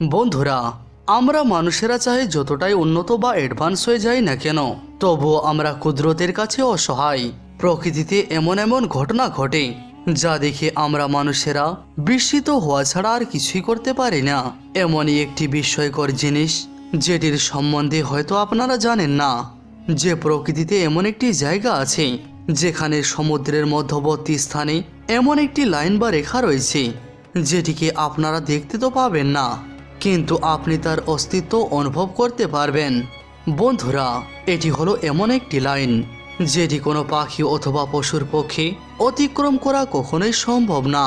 বন্ধুরা, আমরা মানুষেরা চাই যতটাই উন্নত বা অ্যাডভান্স হয়ে যাই না কেন, তবুও আমরা কুদরতের কাছে অসহায়। প্রকৃতিতে এমন এমন ঘটনা ঘটে, যা দেখে আমরা মানুষেরা বিস্মিত হওয়া ছাড়া আর কিছুই করতে পারি না। এমনই একটি বিস্ময়কর জিনিস, যেটির সম্বন্ধে হয়তো আপনারা জানেন না। যে প্রকৃতিতে এমন একটি জায়গা আছে, যেখানে সমুদ্রের মধ্যবর্তী স্থানে এমন একটি লাইন বা রেখা রয়েছে, যেটিকে আপনারা দেখতে তো পাবেন না। কিন্তু আপনি তার অস্তিত্ব অনুভব করতে পারবেন। বন্ধুরা, এটি হলো এমন একটি লাইন, যেটি কোনো পাখি অথবা পশুর পক্ষে অতিক্রম করা কখনোই সম্ভব না।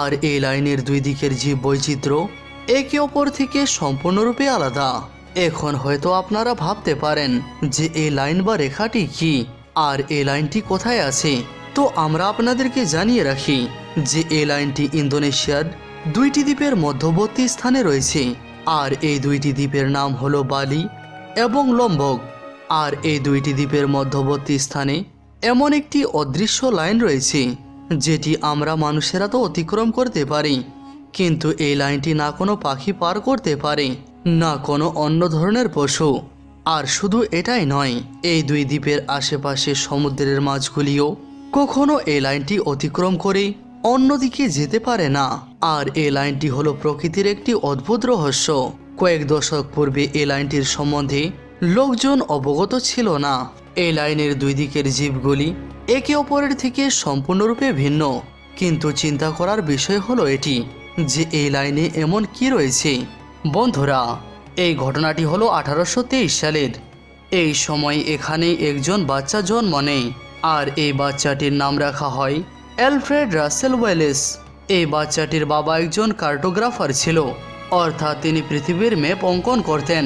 আর এই লাইনের দুই দিকের জীব বৈচিত্র্য, একে অপর থেকে সম্পূর্ণরূপে আলাদা। এখন হয়তো আপনারা ভাবতে পারেন যে এই লাইন বা রেখাটি কি, আর এই লাইনটি কোথায় আছে। তো আমরা আপনাদেরকে জানিয়ে রাখি যে এই লাইনটি ইন্দোনেশিয়ার দুইটি দ্বীপের মধ্যবর্তী স্থানে রয়েছে। আর এই দুইটি দ্বীপের নাম হলো বালি এবং লম্বক। আর এই দুইটি দ্বীপের মধ্যবর্তী স্থানে এমন একটি অদৃশ্য লাইন রয়েছে, যেটি আমরা মানুষেরা তো অতিক্রম করতে পারি। কিন্তু এই লাইনটি না কোনো পাখি পার করতে পারে, না কোনো অন্য ধরনের পশু। আর শুধু এটাই নয়, এই দুই দ্বীপের আশেপাশে সমুদ্রের মাছগুলিও কখনো এই লাইনটি অতিক্রম করে অন্যদিকে যেতে পারে না। আর এই লাইনটি হলো প্রকৃতির একটি অদ্ভুত রহস্য। কয়েক দশক পূর্বে এই লাইনটির সম্বন্ধে লোকজন অবগত ছিল না। এই লাইনের দুই দিকের জীবগুলি একে অপরের থেকে সম্পূর্ণরূপে ভিন্ন। কিন্তু চিন্তা করার বিষয় হলো এটি, যে এই লাইনে এমন কি রয়েছে। বন্ধুরা, এই ঘটনাটি হলো আঠারোশো তেইশ সালের। এই সময় এখানে একজন বাচ্চা জন্ম নেয়, আর এই বাচ্চাটির নাম রাখা হয় অ্যালফ্রেড রাসেল ওয়েলেস। এই বাচ্চাটির বাবা একজন কার্টোগ্রাফার ছিল, অর্থাৎ তিনি পৃথিবীর ম্যাপ অঙ্কন করতেন।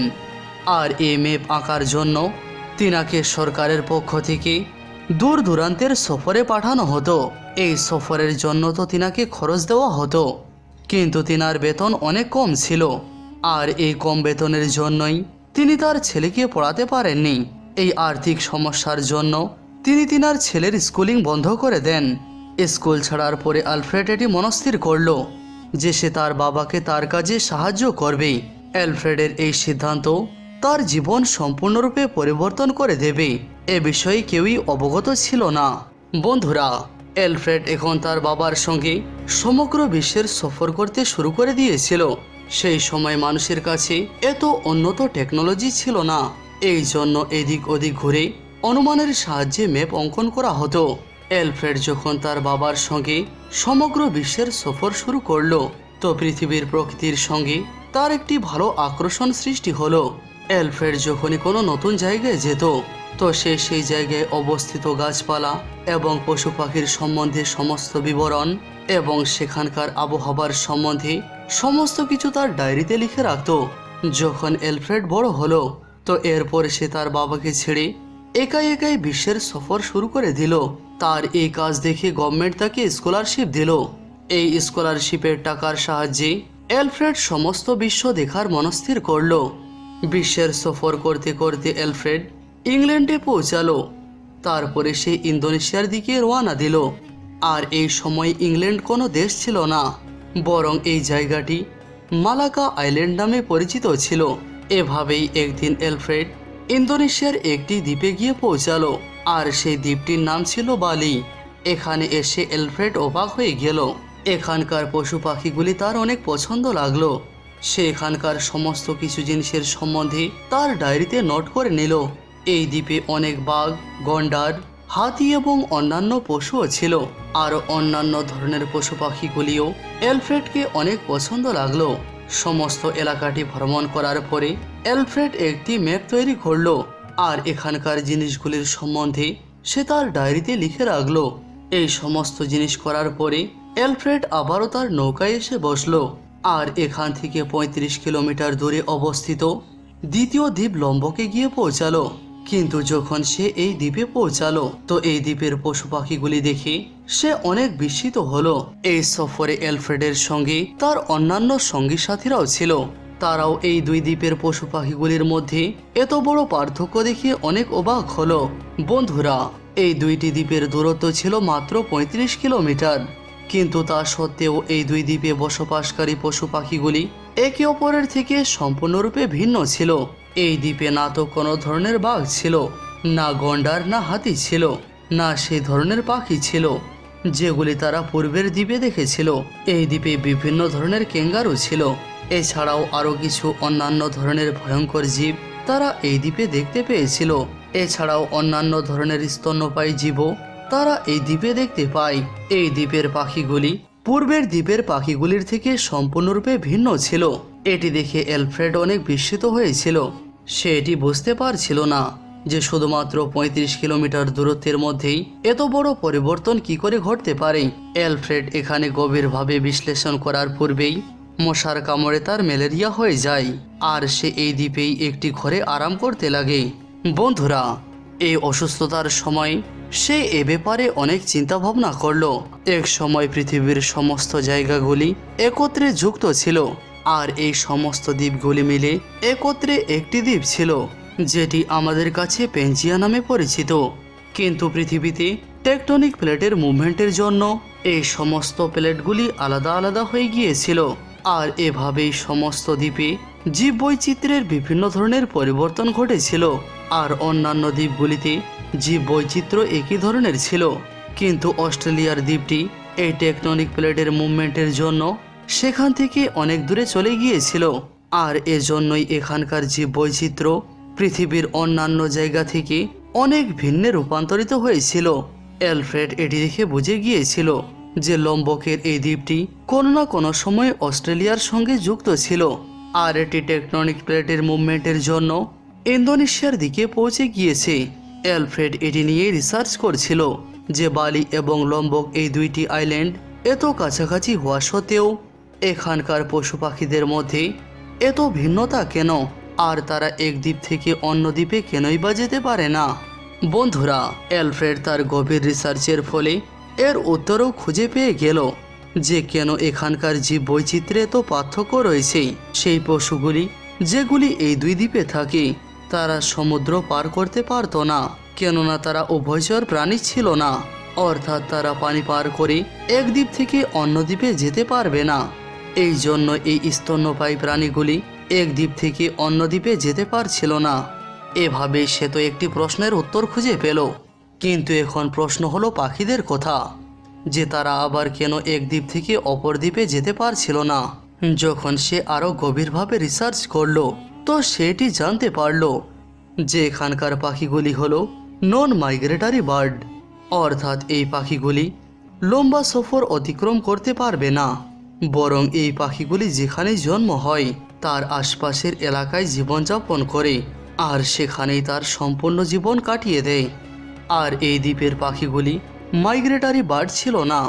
আর এই ম্যাপ আঁকার জন্য তিনাকে সরকারের পক্ষ থেকে দূর দূরান্তের সফরে পাঠানো হতো। এই সফরের জন্য তো তিনাকে খরচ দেওয়া হতো, কিন্তু তিনার বেতন অনেক কম ছিল। আর এই কম বেতনের জন্যই তিনি তার ছেলেকে পড়াতে পারেননি। এই আর্থিক সমস্যার জন্য তিনি তিনার ছেলের স্কুলিং বন্ধ করে দেন। স্কুল ছাড়ার পরে আলফ্রেড এটি মনস্থির করল যে সে তার বাবাকে তার কাজে সাহায্য করবে অ্যালফ্রেডের এই সিদ্ধান্ত তার জীবন সম্পূর্ণরূপে পরিবর্তন করে দেবে। এ বিষয়ে কেউই অবগত ছিল না। বন্ধুরা অ্যালফ্রেড এখন তার বাবার সঙ্গে সমগ্র বিশ্বের সফর করতে শুরু করে দিয়েছিল। সেই সময় মানুষের কাছে এত উন্নত টেকনোলজি ছিল না। এই জন্য এদিক ওদিক ঘুরে অনুমানের সাহায্যে ম্যাপ অঙ্কন করা হতো। অ্যালফ্রেড যখন তার বাবার সঙ্গে সমগ্র বিশ্বের সফর শুরু করল, তো পৃথিবীর প্রকৃতির সঙ্গে তার একটি ভালো আকর্ষণ সৃষ্টি হলো। এলফ্রেড যখনই কোনো নতুন জায়গায় যেত, তো সে সেই জায়গায় অবস্থিত গাছপালা এবং পশু পাখির সম্বন্ধে সমস্ত বিবরণ এবং সেখানকার আবহাওয়ার সম্বন্ধে সমস্ত কিছু তার ডায়েরিতে লিখে রাখত। যখন এলফ্রেড বড় হলো, তো এরপর সে তার বাবাকে ছেড়ে একাই একাই বিশ্বের সফর শুরু করে দিল। তার এই কাজ দেখে গভর্নমেন্ট তাকে স্কলারশিপ দিল। এই স্কলারশিপের টাকার সাহায্যে অ্যালফ্রেড সমস্ত বিশ্ব দেখার মনস্থির করল। বিশ্বের সফর করতে করতে অ্যালফ্রেড ইংল্যান্ডে পৌঁছালো। তারপরে সে ইন্দোনেশিয়ার দিকে রওনা দিল। আর এই সময় ইংল্যান্ড কোনো দেশ ছিল না, বরং এই জায়গাটি মালাকা আইল্যান্ড নামে পরিচিত ছিল। এভাবেই একদিন অ্যালফ্রেড ইন্দোনেশিয়ার একটি দ্বীপে গিয়ে পৌঁছালো। আর সেই দ্বীপটির নাম ছিল বালি। এখানে এসে এলফ্রেড অবাক হয়ে গেল। এখানকার পশু পাখিগুলি তার অনেক পছন্দ লাগল। সে এখানকার সমস্ত কিছু জিনিসের সম্বন্ধে তার ডায়েরিতে নোট করে নিল। এই দ্বীপে অনেক বাঘ, গন্ডার, হাতি এবং অন্যান্য পশুও ছিল। আর অন্যান্য ধরনের পশু পাখিগুলিও এলফ্রেডকে অনেক পছন্দ লাগল। সমস্ত এলাকাটি ভ্রমণ করার পরে অ্যালফ্রেড একটি ম্যাপ তৈরি করল। আর এখানকার জিনিসগুলির সম্বন্ধে সে তার ডায়েরিতে লিখে রাখল। এই সমস্ত জিনিস করার পরে অ্যালফ্রেড আবারও তার নৌকায় এসে বসল। আর এখান থেকে ৩৫ কিলোমিটার দূরে অবস্থিত দ্বিতীয় দ্বীপ লম্বকে গিয়ে পৌঁছালো। কিন্তু যখন সে এই দ্বীপে পৌঁছালো, তো এই দ্বীপের পশু পাখিগুলি দেখে সে অনেক বিস্মিত হলো। এই সফরে অ্যালফ্রেডের সঙ্গে তার অন্যান্য সঙ্গী সাথীরাও ছিল। তারাও এই দুই দ্বীপের পশু পাখিগুলির মধ্যে এত বড় পার্থক্য দেখে অনেক অবাক হলো। বন্ধুরা, এই দুইটি দ্বীপের দূরত্ব ছিল মাত্র ৩৫ কিলোমিটার। কিন্তু তা সত্ত্বেও এই দুই দ্বীপে বসবাসকারী পশু পাখিগুলি একে অপরের থেকে সম্পূর্ণরূপে ভিন্ন ছিল। এই দ্বীপে না তো কোনো ধরনের বাঘ ছিল, না গন্ডার, না হাতি ছিল, না সেই ধরনের পাখি ছিল, যেগুলি তারা পূর্বের দ্বীপে দেখেছিল। এই দ্বীপে বিভিন্ন ধরনের ক্যাঙ্গারু ছিল। এছাড়াও আরও কিছু অন্যান্য ধরনের ভয়ঙ্কর জীব তারা এই দ্বীপে দেখতে পেয়েছিল। এছাড়াও অন্যান্য ধরনের স্তন্যপায়ী জীবও তারা এই দ্বীপে দেখতে পায়। এই দ্বীপের পাখিগুলি পূর্বের দ্বীপের পাখিগুলির থেকে সম্পূর্ণরূপে ভিন্ন ছিল। এটি দেখে অ্যালফ্রেড অনেক বিস্মিত হয়েছিল। সে এটি বুঝতে পারছিল না যে শুধুমাত্র ৩৫ কিলোমিটার দূরত্বের মধ্যেই এত বড় পরিবর্তন কি করে ঘটতে পারে। অ্যালফ্রেড এখানে গভীরভাবে বিশ্লেষণ করার পূর্বেই মশার কামড়ে তার ম্যালেরিয়া হয়ে যায়, আর সে এই দ্বীপেই একটি ঘরে আরাম করতে লাগে। বন্ধুরা, এই অসুস্থতার সময় সে এ ব্যাপারে অনেক চিন্তা ভাবনা করল। এক সময় পৃথিবীর সমস্ত জায়গাগুলি একত্রে যুক্ত ছিল, আর এই সমস্ত দ্বীপগুলি মিলে একত্রে একটি দ্বীপ ছিল, যেটি আমাদের কাছে পেঞ্জিয়া নামে পরিচিত। কিন্তু পৃথিবীতে টেকটনিক প্লেটের মুভমেন্টের জন্য এই সমস্ত প্লেটগুলি আলাদা আলাদা হয়ে গিয়েছিল। আর এভাবেই সমস্ত দ্বীপে জীববৈচিত্র্যের বিভিন্ন ধরনের পরিবর্তন ঘটেছিল। আর অন্যান্য দ্বীপগুলিতে জীববৈচিত্র্য একই ধরনের ছিল। কিন্তু অস্ট্রেলিয়ার দ্বীপটি এই টেকটনিক প্লেটের মুভমেন্টের জন্য সেখান থেকে অনেক দূরে চলে গিয়েছিল। আর এজন্যই এখানকার জীববৈচিত্র্য পৃথিবীর অন্যান্য জায়গা থেকে অনেক ভিন্নে রূপান্তরিত হয়েছিল। অ্যালফ্রেড এটি দেখে বুঝে গিয়েছিল। যে লম্বকের এই দ্বীপটি কোনো না কোনো সময় অস্ট্রেলিয়ার সঙ্গে যুক্ত ছিল। আর এটি টেকটনিক প্লেটের মুভমেন্টের জন্য ইন্দোনেশিয়ার দিকে পৌঁছে গিয়েছে। অ্যালফ্রেড এটি নিয়ে রিসার্চ করছিল যে বালি এবং লম্বক এই দুইটি আইল্যান্ড এত কাছাকাছি হওয়া সত্ত্বেও এখানকার পশু পাখিদের মধ্যে এত ভিন্নতা কেন? আর তারা এক দ্বীপ থেকে অন্য দ্বীপে কেনই বা যেতে পারে না? বন্ধুরা, অ্যালফ্রেড তার গভীর রিসার্চের ফলে এর উত্তরও খুঁজে পেয়ে গেল যে কেন এখানকার জীব বৈচিত্র্যে তো পার্থক্য রয়েছেই সেই পশুগুলি, যেগুলি এই দুই দ্বীপে থাকে, তারা সমুদ্র পার করতে পারতো না, কেননা তারা উভয়চর প্রাণী ছিল না। অর্থাৎ তারা পানি পার করে এক দ্বীপ থেকে অন্য দ্বীপে যেতে পারবে না। এই জন্য এই স্তন্যপায়ী প্রাণীগুলি এক দ্বীপ থেকে অন্য দ্বীপে যেতে পারছিল না। এভাবে সে তো একটি প্রশ্নের উত্তর খুঁজে পেল। কিন্তু এখন প্রশ্ন হলো পাখিদের কথা, যে তারা আবার কেন এক দ্বীপ থেকে অপর দ্বীপে যেতে পারছিল না। যখন সে আরও গভীরভাবে রিসার্চ করল, তো সেটি জানতে পারল যে এখানকার পাখিগুলি হলো নন মাইগ্রেটারি বার্ড অর্থাৎ এই পাখিগুলি লম্বা সফর অতিক্রম করতে পারবে না, বরং এই পাখিগুলি যেখানে জন্ম হয়, তার আশপাশের এলাকায় জীবনযাপন করে, আর সেখানেই তার সম্পূর্ণ জীবন কাটিয়ে দেয়। আর এই দ্বীপের পাখিগুলি মাইগ্রেটারি বার্ড ছিল না।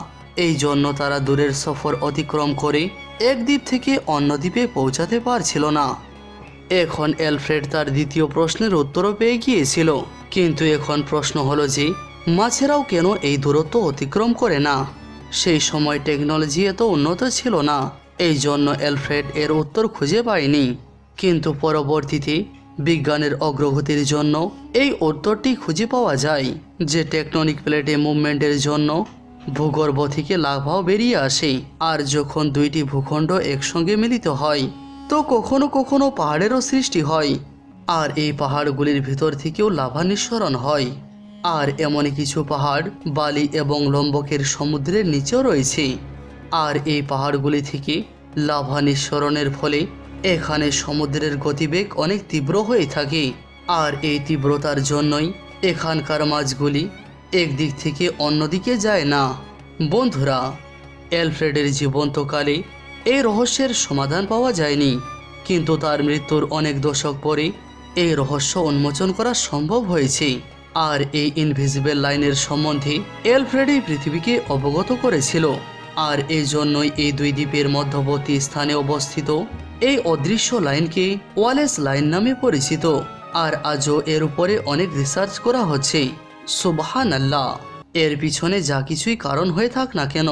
এই জন্য তারা দূরের সফর অতিক্রম করে এক দ্বীপ থেকে অন্য দ্বীপে পৌঁছাতে পারছিল না। এখন অ্যালফ্রেড তার দ্বিতীয় প্রশ্নের উত্তরও পেয়ে গিয়েছিল। কিন্তু এখন প্রশ্ন হলো যে, মাছেরাও কেন এই দূরত্ব অতিক্রম করে না? সেই সময় টেকনোলজি এত উন্নত ছিল না, এই জন্য অ্যালফ্রেড এর উত্তর খুঁজে পায়নি। কিন্তু পরবর্তীতে বিজ্ঞানের অগ্রগতির জন্য এই উত্তরটি খুঁজে পাওয়া যায় যে টেকটনিক প্লেটে মুভমেন্টের জন্য ভূগর্ভ থেকে লাভাও বেরিয়ে আসে। আর যখন দুইটি ভূখণ্ড একসঙ্গে মিলিত হয়, তো কখনো কখনো পাহাড়েরও সৃষ্টি হয়। আর এই পাহাড়গুলির ভিতর থেকেও লাভা নিঃসরণ হয়। আর এমনই কিছু পাহাড়, বালি এবং লম্বকের সমুদ্রের নিচেও রয়েছে। আর এই পাহাড়গুলি থেকে লাভা নিঃসরণের ফলে এখানে সমুদ্রের গতিবেগ অনেক তীব্র হয়ে থাকে, আর এই তীব্রতার জন্যই এখানকার মাছগুলি একদিক থেকে অন্যদিকে যায় না। বন্ধুরা, অ্যালফ্রেডের জীবন্তকালে এই রহস্যের সমাধান পাওয়া যায়নি, কিন্তু তার মৃত্যুর অনেক দশক পরে এই রহস্য উন্মোচন করা সম্ভব হয়েছে, আর এই ইনভিজিবল লাইনের সম্বন্ধে এলফ্রেডই পৃথিবীকে অবগত করেছিল। আর এই জন্যই এই দুই দ্বীপের মধ্যবর্তী স্থানে অবস্থিত এই অদৃশ্য লাইনকে ওয়ালেস লাইন নামে পরিচিত। আর আজও এর উপরে অনেক রিসার্চ করা হচ্ছে। সুবহান আল্লাহ এর পিছনে যা কিছুই কারণ হয়ে থাক না কেন,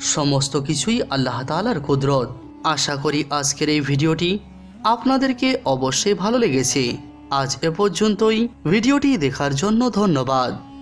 সমস্ত কিছুই আল্লাহ তালার কুদরত। আশা করি আজকের এই ভিডিওটি আপনাদেরকে অবশ্যই ভালো লেগেছে। আজ এ পর্যন্তই, ভিডিওটি দেখার জন্য ধন্যবাদ।